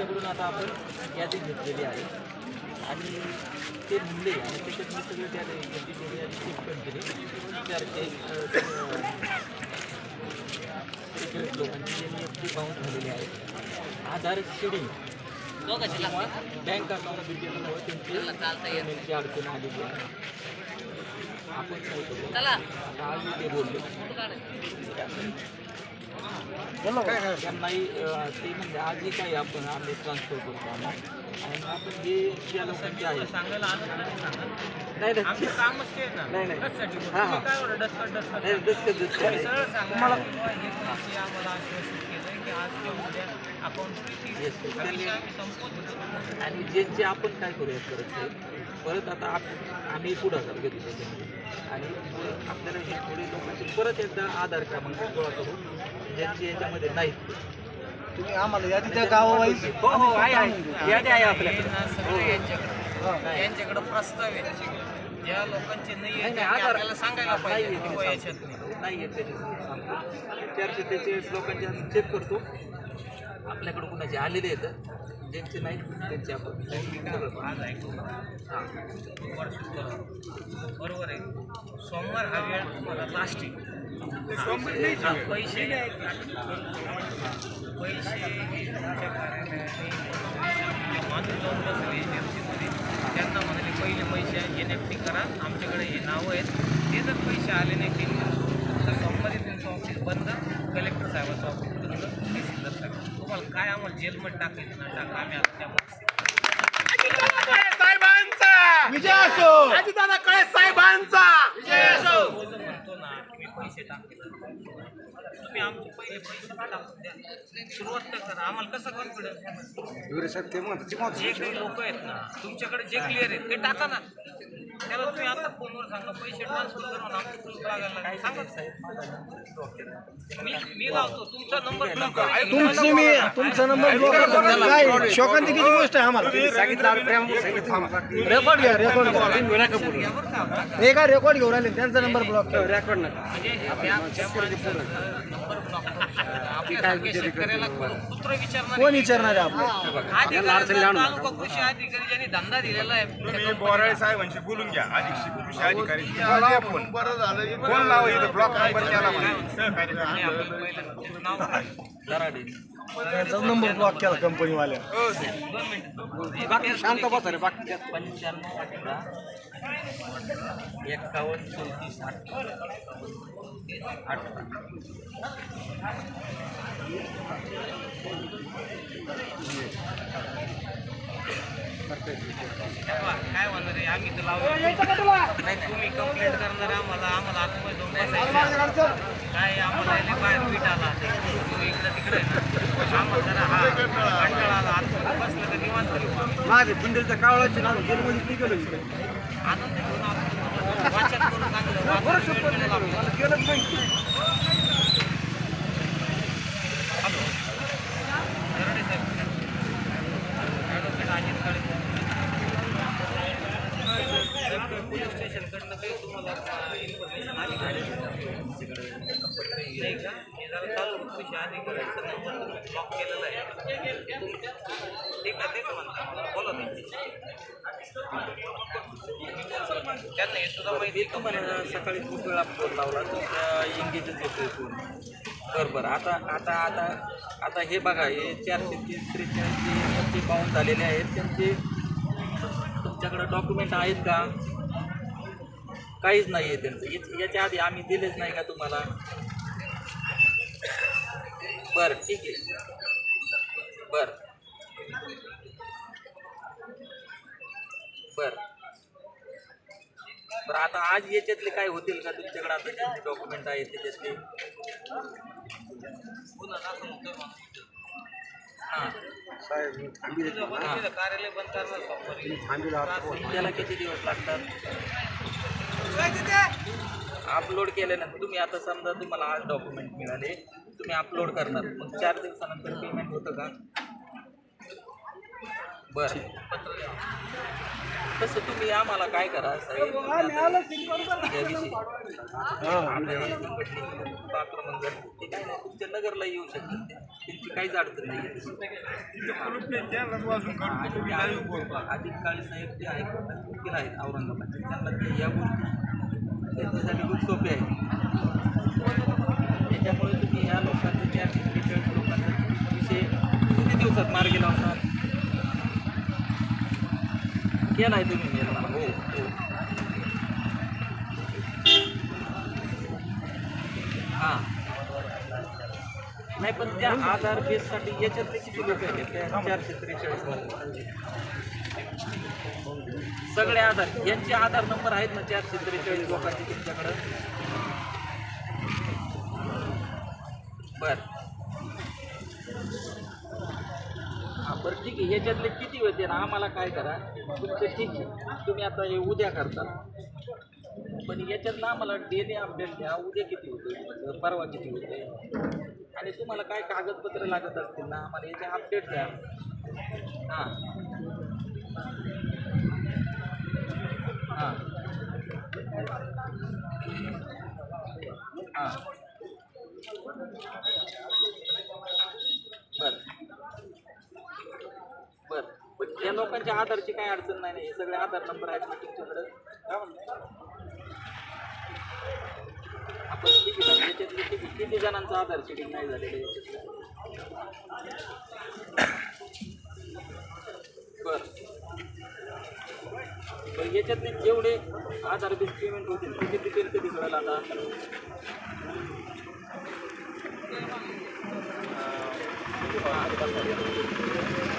त्यांच्याकडून आता आपण यादी घेतलेली आहे. आणि ते म्हणले आणि त्याच्यात मी सगळे त्या कॅटेगरी आणि चेक पण केले चारशे त्रेचाळीस लोकांची एफ टी बाउन्स झालेली आहे. आधार शेडिंग. बँक अकाउंट त्यांची अडचण आलेली आहे. आपण काय करू? आता आज ते बोलले. त्यांनाही ते म्हणजे आजही काय आपण आम्ही ट्रान्सफर करतो आम्ही आणि आपण जे आहे. सांगायला नाही नाही नाही? हां, हां. तुम्हाला हे आम्हाला आणि ज्यांचे आपण काय करूया परत ते? परत आता आप आम्ही पुढाकार घेतो आणि परत आपल्याला हे थोडे लोकांचे परत एकदा आधार क्रमांक गोळा करू ज्यांचे याच्यामध्ये नाहीत. तुम्ही आम्हाला यादी त्या गावावाईज हो हो आहे आहे. यादी आहे हे आपल्याकडे हो, हो. यांच्याकडे यांच्याकडे प्रस्ताव आहे. ज्या लोकांचे नाही नाही आहे नाही आपल्याला सांगायला पाहिजे. नाही याच्यात नाही. सांगतो. नाही. आहे त्याचे सांगतो. चारशे त्रेचाळीस लोकांचे आम्ही चेक करतो. आपल्याकडे कुणाचे आलेले आहेत ज्यांचे नाही त्यांचे आपण हां. बरोबर आहे. सोमवार हा वेळ तुम्हाला लास्ट आहे पैसे पैसे माणूस जाऊन बसले एन एफ सीमध्ये त्यांना म्हणाले पहिले पैसे एन एफ टी करा. आमच्याकडे हे नावं आहेत. ते जर पैसे आले नाही तीन दिवस तर सोमवारी त्यांचं ऑफिस बंद कलेक्टर साहेबाचं ऑफिस बंद तहसीलदार साहेब तुम्हाला काय आम्हाला जेलमध्ये ना टाका. आम्ही आता त्या साहेबांचा! विजय असो! अजितदादा कळे साहेबांचा! म्हणतो ना मी पैसे टाकते तुम्ही आमचे पहिले पैसे टाकून द्या. सुरुवात तर करा. आम्हाला कसं कॉन्फिडन्स जे काही लोक आहेत ना तुमच्याकडे जे क्लिअर आहेत ते टाका ना. त्याला तुम्ही आता फोनवर सांगा. पैसे ट्रान्सफर करून आमचं कुलूप लागायला लागेल. सांगा मी मी लावतो. तुमचा नंबर ब्लॉक तुमची मी तुमचा नंबर ब्लॉक करतो काय? शोकांतिकीची गोष्ट आहे आम्हाला? रेकॉर्ड घ्या रेकॉर्ड घ्या. हे काय रेकॉर्ड घेऊन राहिले? त्यांचा नंबर ब्लॉक रेकॉर्ड नका. म्हणजे कोण विचारणार आहे आपलं? अधिकारी तालुका कृषी अधिकारी ज्यांनी धंदा दिलेला आहे बोराळे साहेबांशी बोलून घ्या अधिक कृषी अधिकारी फोन बरं झालं. फोन लावा इथं ब्लॉक नंबर त्याला नंबर ब्लॉक केला कंपनीवाल्या हो शांत बसा रे बाकी. पंच्याण्णव अठरा एक्कावन्न चौतीस आठ. अठरा तेव्हा काय होणार आहे? आम्ही तर लावलं. नाही तुम्ही कंप्लेंट करणार आम्हाला आम्हाला आतमध्ये जाऊन बसायचं. काय आम्हाला बाहेर पीठ आला तो इकडं तिकडे आम्हाला जरा हा कंटाळा आला. आतमध्ये बसलं तर निवांत तरी माझे बिंदलच्या कावळाचे नाव जेलमध्ये निघालो आनंद घेऊन आपण वाचन करून चांगलं वाचन. केलंच नाही हॅलो दराडे साहेब ॲडव्होकेट अजित काळे साहेब, पोलीस स्टेशनकडनं काही तुम्हाला इन्फॉर्मेशन आली का नाही का हे जरा चालू कृषी अधिकाऱ्यांचा नंबर ब्लॉक केलेला आहे ते ठीक आहे तेच म्हणता बोला त्यांच्याशी. त्यांना हे सुद्धा माहिती का मला सकाळी खूप वेळा फोन लावला तुमच्या इंगेजच येतोय फोन बरं बरं आता आता आता आता हे बघा हे चारशे तीस त्रेचाळीस जे पाहून झालेले आहेत त्यांचे तुमच्याकडं डॉक्युमेंट आहेत का काहीच नाही आहे त्यांचं. याच- याच्या आधी आम्ही दिलेच नाही का तुम्हाला? बरं ठीक आहे. बरं. बरं. बरं आता आज याच्यातले काय होतील का तुमच्याकडे? आता ज्यांचे डॉक्युमेंट आहेत त्याच्यातले. हां. कार्यालय बंद करणार त्याला किती दिवस लागतात? अपलोड केल्यानंतर तुम्ही आता समजा तुम्हाला आज डॉक्युमेंट मिळाले. तुम्ही अपलोड करणार. मग चार दिवसानंतर पेमेंट होतं का? बरं. तसं तुम्ही आम्हाला काय करा साहेब? याविषयी आपल्या हे. आक्रमण झाले ते काय नाही तुमच्या नगरला येऊ शकतात. त्यांची काहीच अडचण नाही. अजित काळे साहेब जे आहेत वकील आहेत औरंगाबादचे. त्यांना ते या गोष्टी त्यांच्यासाठी खूप सोपे आहे त्याच्यामुळे तुम्ही ह्या लोकांचं त्या त्रेचाळीस लोकांचा विषय किती दिवसात मार्गी लावणार केला आहे तुम्ही निर्माण हो हो हां नाही पण त्या आधार बेससाठी याच्यातले किती लोक आहेत? त्या चारशे त्रेचाळीस सगळे आधार. यांचे आधार नंबर आहेत ना चारशे त्रेचाळीस लोकांचे तुमच्याकडं? बरं. हां बरं ठीक आहे. याच्यातले किती होते ना आम्हाला काय करा तुमचं ठीक आहे. तुम्ही आता हे उद्या करता. पण याच्यातनं आम्हाला डेली अपडेट द्या. उद्या किती होते? परवा किती होते? आणि तुम्हाला काय कागदपत्र लागत असतील ना आम्हाला याचे अपडेट द्या. हां. हां. हां. बर. बर. पण या लोकांच्या आधारची काय अडचण नाही हे सगळे आधार नंबर आहेत ना तुमच्याकडे? म्हणतो किती जण याच्यातले किती किती आधार शेडिंग नाही झालेलं बर. बरं याच्यातले जेवढे आधार बेस पेमेंट होतील त्याचे डिटेल कधी कळेल आता? आधार